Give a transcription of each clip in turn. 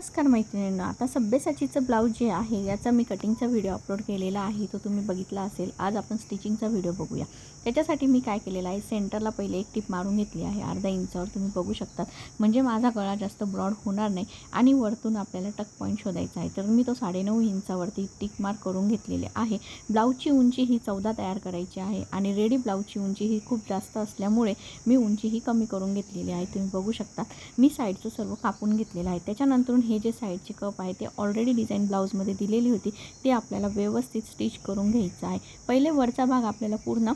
नमस्कार मैत्रिणींना आता सभ्यसाचीचं ब्लाऊज जे आहे याचा मी कटिंगचा व्हिडिओ अपलोड केलेला आहे तो तुम्ही बघितला असेल. आज आपण स्टिचिंगचा व्हिडिओ बघूया. त्याच्यासाठी मी काय केलेलं आहे? सेंटरला पहिले एक टिप मारून घेतली आहे. अर्धा इंचावर तुम्ही बघू शकतात म्हणजे माझा गळा जास्त ब्रॉड होणार नाही आणि वरतून आपल्याला टक पॉईंट शोधायचा आहे. तर मी तो साडेनऊ इंचावरती टिक मार्क करून घेतलेले आहे. ब्लाऊजची उंची ही चौदा तयार करायची आहे आणि रेडी ब्लाऊजची उंची ही खूप जास्त असल्यामुळे मी उंची ही कमी करून घेतलेली आहे. तुम्ही बघू शकता. मी साईडचं सर्व कापून घेतलेलं आहे. त्याच्यानंतरून हे जे साईडचे कप आहे ते ऑलरेडी डिझाईन ब्लाऊजमध्ये दिलेली होती ते आपल्याला व्यवस्थित स्टिच करून घ्यायचं आहे. पहिले वरचा भाग आपल्याला पूर्ण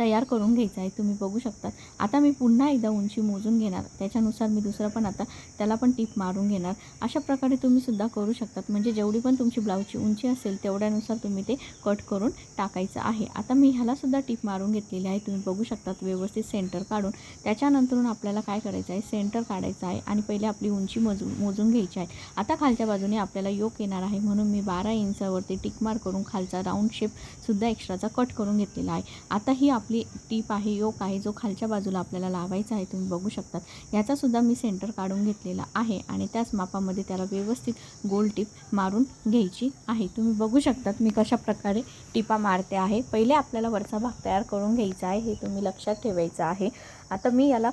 तयार करून घ्यायचा आहे तुम्ही बघू शकतात आता मी पुन्हा एकदा उंची मोजून घेणार. त्याच्यानुसार मी दुसरं पण आता त्याला पण टीप मारून घेणार. अशा प्रकारे तुम्ही सुद्धा करू शकतात. म्हणजे जेवढी पण तुमची ब्लाऊजची उंची असेल तेवढ्यानुसार तुम्ही ते कट करून टाकायचं आहे. आता मी ह्यालासुद्धा टीप मारून घेतलेली आहे. तुम्ही बघू शकतात व्यवस्थित सेंटर काढून. त्याच्यानंतरून आपल्याला काय करायचं आहे? सेंटर काढायचं आहे आणि पहिले आपली उंची मोजून मोजून घ्यायची आहे. आता खालच्या बाजूने आपल्याला योग येणार आहे. म्हणून मी बारा इंचावरती टिक मार करून खालचा राऊंड शेपसुद्धा एक्स्ट्राचा कट करून घेतलेला आहे. आता ही आप आपली टीप आहे योक आहे जो खालच्या बाजूला आपल्याला लावायचा आहे तुम्ही बघू शकतात. याचासुद्धा मी सेंटर काढून घेतलेला आहे आणि त्याच मापामध्ये त्याला व्यवस्थित गोल टीप मारून घ्यायची आहे. तुम्ही बघू शकतात मी कशा प्रकारे टिपा मारते आहे. पहिले आपल्याला वरचा भाग तयार करून घ्यायचा आहे हे तुम्ही लक्षात ठेवायचं आहे. आता मी याला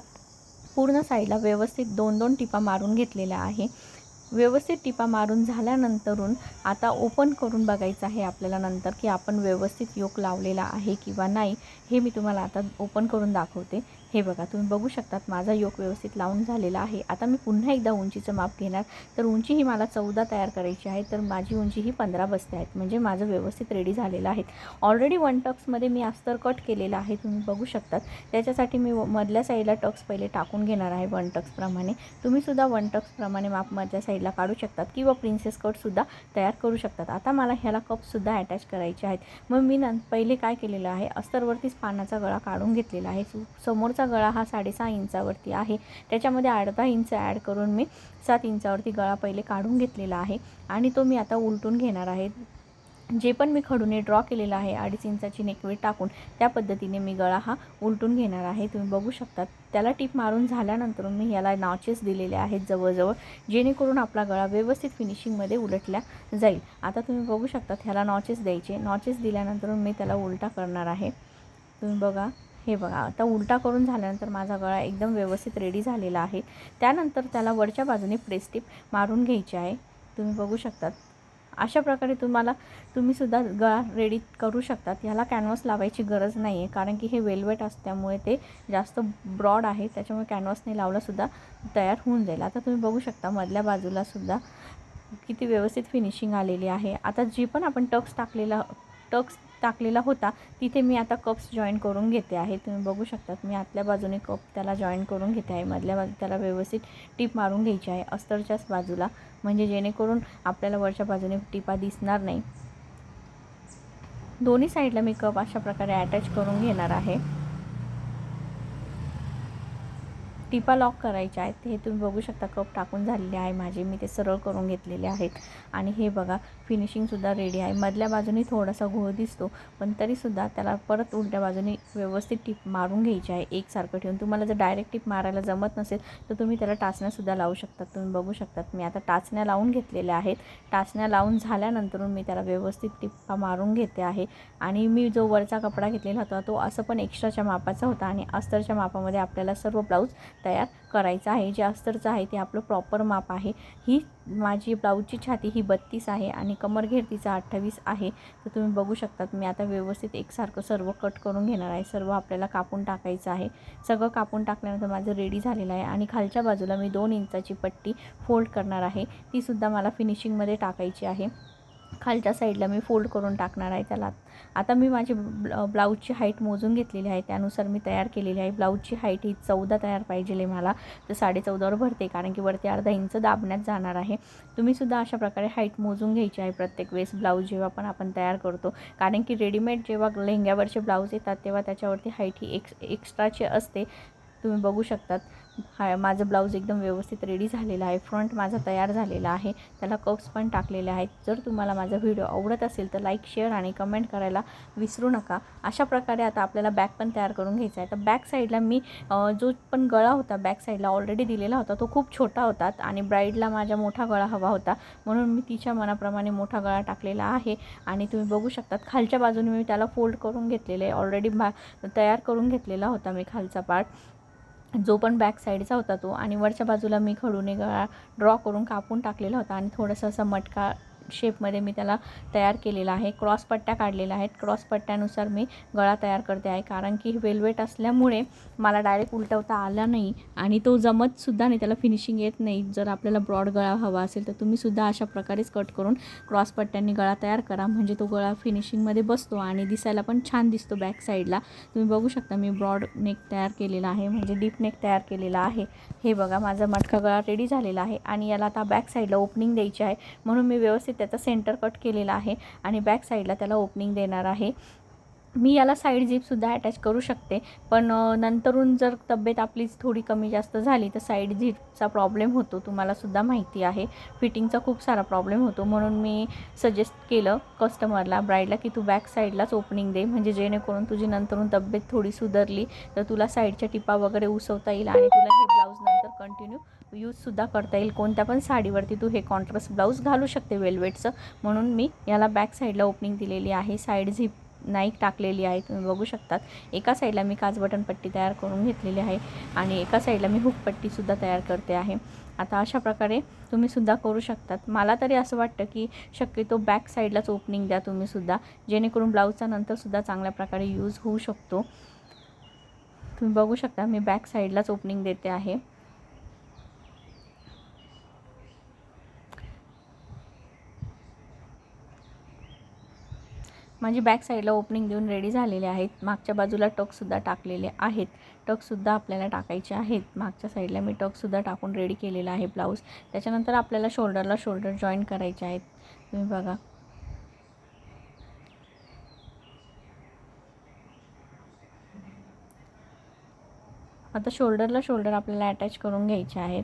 पूर्ण साईडला व्यवस्थित दोन दोन टिपा मारून घेतलेल्या आहे. व्यवस्थित टिपा मारून झाल्यानंतरून आता ओपन करून बघायचं आहे आपल्याला नंतर की आपण व्यवस्थित योक लावलेला आहे किंवा नाही हे मी तुम्हाला आता ओपन करून दाखवते. हे बघा तुम्ही बघू शकतात माझा योग व्यवस्थित लावून झालेला आहे. आता मी पुन्हा एकदा उंचीचं माप घेणार. तर उंची ही मला चौदा तयार करायची आहे. तर माझी उंची ही पंधरा बसते आहेत. म्हणजे माझं व्यवस्थित रेडी झालेलं आहे. ऑलरेडी वन टक्समध्ये मी अस्तर कट केलेलं आहे. तुम्ही बघू शकतात. त्याच्यासाठी मी व- मधल्या साईडला टक्स पहिले टाकून घेणार आहे वन टक्सप्रमाणे तुम्हीसुद्धा वन टक्सप्रमाणे माप मधल्या साईडला काढू शकतात किंवा प्रिन्सेस कटसुद्धा तयार करू शकतात. आता मला ह्याला कपसुद्धा अटॅच करायचे आहेत. मग मी न पहिले काय केलेलं आहे? अस्तरवरतीच पानाचा गळा काढून घेतलेला आहे. समोर समोरचा गळा हा साडेसहा इंचावरती आहे. त्याच्यामध्ये अर्धा इंच ॲड करून मी सात इंचावरती गळा पहिले काढून घेतलेला आहे आणि तो मी आता उलटून घेणार आहे. जे पण मी खडूने ड्रॉ केलेलं आहे अडीच इंचाची नेकवेट टाकून त्या पद्धतीने मी गळा हा उलटून घेणार आहे. तुम्ही बघू शकता त्याला टीप मारून झाल्यानंतर मी याला नॉचेस दिलेले आहेत जवळजवळ जेणेकरून आपला गळा व्यवस्थित फिनिशिंगमध्ये उलटल्या जाईल. आता तुम्ही बघू शकतात ह्याला नॉचेस द्यायचे. नॉचेस दिल्यानंतर मी त्याला उलटा करणार आहे. तुम्ही बघा. हे बघा आता उलटा करून झाल्यानंतर माझा गळा एकदम व्यवस्थित रेडी झालेला आहे. त्यानंतर त्याला वरच्या बाजूने प्रेस्टिप मारून घ्यायची आहे. तुम्ही बघू शकतात. अशा प्रकारे तुम्हाला तुम्हीसुद्धा गळा रेडी करू शकतात. ह्याला कॅनव्हास लावायची गरज नाही आहे कारण की हे वेलवेट असल्यामुळे ते जास्त ब्रॉड आहे. त्याच्यामुळे कॅनव्हासने लावलासुद्धा तयार होऊन जाईल. आता तुम्ही बघू शकता मधल्या बाजूलासुद्धा किती व्यवस्थित फिनिशिंग आलेली आहे. आता जी पण आपण टक्स टाकलेला टक्स टाकलेला होता. तिथे मी आता कप्स जॉईन करून घेते आहे. तुम्ही बघू शकतात मी आतल्या बाजूने कप त्याला जॉईन करून घेते आहे. मधल्या बाजू त्याला व्यवस्थित टीप मारून घ्यायची आहे. अस्तरच्याच बाजूला. म्हणजे जेणेकरून आपल्याला वरच्या बाजूने टिपा दिसणार नाही. दोन्ही साईडला मी कप अशा प्रकारे अटॅच करून घेणार आहे. टिपा लॉक करायच्या आहेत. हे तुम्ही बघू शकता कप टाकून झालेले आहे माझे. मी ते सरळ करून घेतलेले आहेत. आणि हे बघा फिनिशिंगसुद्धा रेडी आहे. मधल्या बाजूने थोडासा घोळ दिसतो पण तरीसुद्धा त्याला परत उलट्या बाजूने व्यवस्थित टिप मारून घ्यायची आहे. एकसारखं ठेवून. तुम्हाला जर डायरेक्ट टिप मारायला जमत नसेल तर तुम्ही त्याला टाचण्यासुद्धा लावू शकतात तुम्ही बघू शकतात मी आता टाचण्या लावून घेतलेल्या आहेत. टाचण्या लावून झाल्यानंतरून मी त्याला व्यवस्थित टिप्पा मारून घेते आहे. आणि मी जो वरचा कपडा घेतलेला होता तो असं पण एक्स्ट्राच्या मापाचा होता. आणि अस्तरच्या मापामध्ये आपल्याला सर्व ब्लाऊज तयार करायचं आहे. जे अस्तरचं आहे ते आपलं प्रॉपर माप आहे. ही माझी ब्लाऊजची छाती ही बत्तीस आहे आणि कमरघेर तिचा अठ्ठावीस आहे. तर तुम्ही बघू शकतात मी आता व्यवस्थित एकसारखं सर्व कट करून घेणार आहे. सर्व आपल्याला कापून टाकायचं आहे. सगळं कापून टाकल्यानंतर माझं रेडी झालेलं आहे आणि खालच्या बाजूला मी दोन इंचाची पट्टी फोल्ड करणार आहे. तीसुद्धा मला फिनिशिंगमध्ये टाकायची आहे. खालच्या साईडला मी फोल्ड करून टाकणार आहे त्याला. आता मी माझी ब्लाऊजची हाईट मोजून घेतलेली आहे. त्यानुसार मी तयार केलेली आहे. ब्लाऊजची हाईट ही चौदा तयार पाहिजे आहे मला. तर साडे चौदावर भरते कारण की वरती अर्धा इंच दाबण्यात जाणार आहे. तुम्हीसुद्धा अशा प्रकारे हाईट मोजून घ्यायची आहे प्रत्येक वेळेस ब्लाऊज जेव्हा पण आपण तयार करतो. कारण की रेडीमेड जेव्हा लेहंग्यावरचे ब्लाऊज येतात तेव्हा त्याच्यावरती हाईट ही एक्स एक्स्ट्राची असते. तुम्ही बघू शकतात. हा माझं ब्लाऊज एकदम व्यवस्थित रेडी झालेला आहे. फ्रंट माझा तयार झालेला आहे. त्याला कप्स पण टाकलेले आहेत. जर तुम्हाला माझा व्हिडिओ आवडत असेल तर लाईक शेअर आणि कमेंट करायला विसरू नका. अशा प्रकारे आता आपल्याला बॅक पण तयार करून घ्यायचा आहे. तर बॅक साईडला मी जो पण गळा होता बॅक साईडला ऑलरेडी दिलेला होता तो खूप छोटा होता आणि ब्राईडला माझ्या मोठा गळा हवा होता. म्हणून मी तिच्या मनाप्रमाणे मोठा गळा टाकलेला आहे आणि तुम्ही बघू शकतात खालच्या बाजूने मी त्याला फोल्ड करून घेतलेले आहे. ऑलरेडी भा तयार करून घेतलेला होता मी खालचा पार्ट जो पण बॅक साईडचा होता तो. आणि वरच्या बाजूला मी खडूने गळा ड्रॉ करून कापून टाकलेला होता. आणि थोडंसं असं मटका शेपमध्ये मी त्याला तयार केलेला आहे. क्रॉस पट्ट्या काढलेल्या आहेत. क्रॉस पट्ट्यानुसार मी गळा तयार करते आहे. कारण की वेल्वेट असल्यामुळे मला डायरेक्ट उलटवता आला नाही आणि तो जमतसुद्धा नाही. त्याला फिनिशिंग येत नाही. जर आपल्याला ब्रॉड गळा हवा असेल तर तुम्हीसुद्धा अशा प्रकारेच कट करून क्रॉस पट्ट्यांनी गळा तयार करा. म्हणजे तो गळा फिनिशिंगमध्ये बसतो आणि दिसायला पण छान दिसतो बॅक साईडला तुम्ही बघू शकता मी ब्रॉड नेक तयार केलेला आहे. म्हणजे डीप नेक तयार केलेला आहे. हे बघा माझा मटका गळा रेडी झालेला आहे आणि याला आता बॅक साईडला ओपनिंग द्यायची आहे. म्हणून मी व्यवस्थित त्याचा सेंटर कट केलेला आहे आणि बॅक साईडला त्याला ओपनिंग देणार आहे. मी याला साईड झिपसुद्धा अटॅच करू शकते पण नंतरून जर तब्येत आपलीच थोडी कमी जास्त झाली तर साईड झिपचा प्रॉब्लेम होतो तुम्हालासुद्धा माहिती आहे. फिटिंगचा खूप सारा प्रॉब्लेम होतो म्हणून मी सजेस्ट केलं कस्टमरला ब्राईडला की तू बॅक साईडलाच ओपनिंग दे म्हणजे जेणेकरून तुझी नंतरून तब्येत थोडी सुधारली तर तुला साईडच्या टिपा वगैरे उसवता येईल आणि तुला हे ब्लाऊज नंतर कंटिन्यू यूजसुद्धा करता येईल. कोणत्या पण साडीवरती तू हे कॉन्ट्रास्ट ब्लाऊज घालू शकते वेल्वेटचं म्हणून मी याला बॅक साईडला ओपनिंग दिलेली आहे. साईड झिप नाईक टाकलेली आहे. तुम्ही बघू शकतात. एका साईडला मी काच बटन पट्टी तयार करून घेतलेली आहे आणि एका साईडला मी हुक पट्टीसुद्धा तयार करते आहे. आता अशा प्रकारे तुम्हीसुद्धा करू शकतात. मला तरी असं वाटतं की शक्यतो बॅक साईडलाच ओपनिंग द्या तुम्हीसुद्धा जेणेकरून ब्लाऊजचा नंतरसुद्धा चांगल्या प्रकारे यूज होऊ शकतो. तुम्ही बघू शकता मी बॅक साईडलाच ओपनिंग देते आहे. माझी बॅक साईडला ओपनिंग देऊन रेडी झालेले आहेत. मागच्या बाजूला टकसुद्धा टाकलेले आहेत. टकसुद्धा आपल्याला टाकायचे आहेत. मागच्या साईडला मी टकसुद्धा टाकून रेडी केलेला आहे ब्लाऊज त्याच्यानंतर आपल्याला शोल्डरला शोल्डर जॉईन करायचे आहेत. तुम्ही बघा. आता शोल्डरला शोल्डर आपल्याला अटॅच करून घ्यायचे आहेत.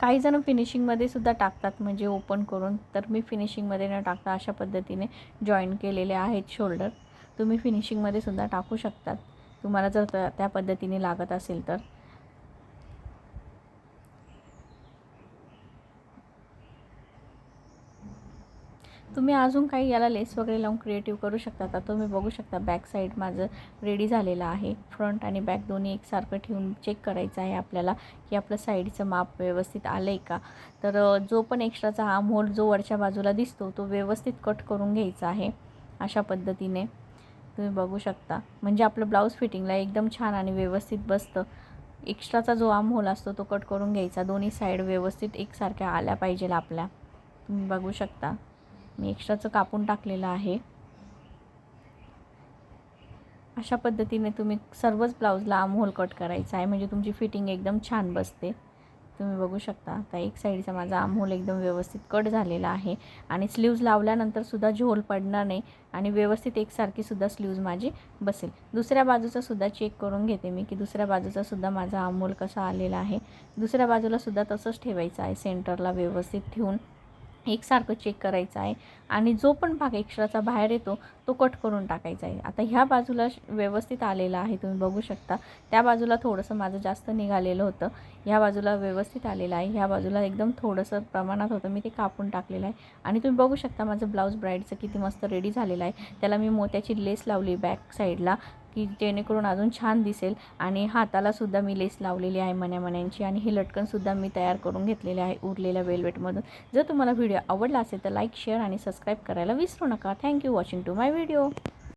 काही जण फिनिशिंगमध्ये सुद्धा टाकतात म्हणजे ओपन करून. तर मी फिनिशिंगमध्ये न टाकता अशा पद्धतीने जॉईन केलेले आहेत शोल्डर तुम्ही फिनिशिंगमध्ये सुद्धा टाकू शकतात. तुम्हाला जर त्या त्या पद्धतीने लागत असेल तर. तुम्ही अजून काही याला लेस वगैरे लावून क्रिएटिव्ह करू शकता तर तुम्ही बघू शकता बॅक साईड माझं रेडी झालेलं आहे. फ्रंट आणि बॅक दोन्ही एकसारखं ठेवून चेक करायचं आहे आपल्याला की आपलं साईडचं माप व्यवस्थित आलं आहे का? तर जो पण एक्स्ट्राचा हा मोल जो वरच्या बाजूला दिसतो तो व्यवस्थित कट करून घ्यायचा आहे अशा पद्धतीने. तुम्ही बघू शकता. म्हणजे आपलं ब्लाऊज फिटिंगला एकदम छान आणि व्यवस्थित बसतं. एक्स्ट्राचा जो आम होल असतो तो कट करून घ्यायचा. दोन्ही साईड व्यवस्थित एकसारख्या आल्या पाहिजेल आपल्या. तुम्ही बघू शकता. मी एक्स्ट्राचं कापून टाकलेलं आहे. अशा पद्धतीने तुम्ही सर्वच ब्लाऊजला आमहोल कट करायचा आहे. म्हणजे तुमची फिटिंग एकदम छान बसते. तुम्ही बघू शकता आता एक साईडचा माझा आमहोल एकदम व्यवस्थित कट झालेला आहे. आणि स्लीव्ज लावल्यानंतर सुद्धा झोल पडणार नाही आणि व्यवस्थित एकसारखी सुद्धा स्लीव्ज माझी बसेल. दुसऱ्या बाजूचा सुद्धा चेक करून घेते मी की दुसऱ्या बाजूचा सुद्धा माझा आमहोल कसा आलेला आहे. दुसऱ्या बाजूला सुद्धा तसंच ठेवायचं आहे सेंटरला व्यवस्थित ठेवून. एकसारखं चेक करायचं आहे. आणि जो पण भाग एक्स्ट्राचा बाहेर येतो तो कट करून टाकायचा आहे. आता ह्या बाजूला श- व्यवस्थित आलेला आहे तुम्ही बघू शकता. त्या बाजूला थोडंसं माझं जास्त निघालेलं होतं. ह्या बाजूला व्यवस्थित आलेलं आहे. ह्या बाजूला एकदम थोडंसं प्रमाणात होतं. मी ते कापून टाकलेलं आहे. आणि तुम्ही बघू शकता माझं ब्लाऊज ब्राईडचं किती मस्त रेडी झालेलं आहे. त्याला मी मोत्याची लेस लावली बॅक साईडला की जेणेकरून अजून छान दिसेल. आणि हातालासुद्धा मी लेस लावलेली आहे मण्यामण्यांची आणि हे लटकनसुद्धा मी तयार करून घेतलेले आहे उरलेल्या वेलवेटमधून. जर तुम्हाला व्हिडिओ आवडला असेल तर लाईक शेअर आणि सबस्क्राईब करायला विसरू नका. Thank you watching to my video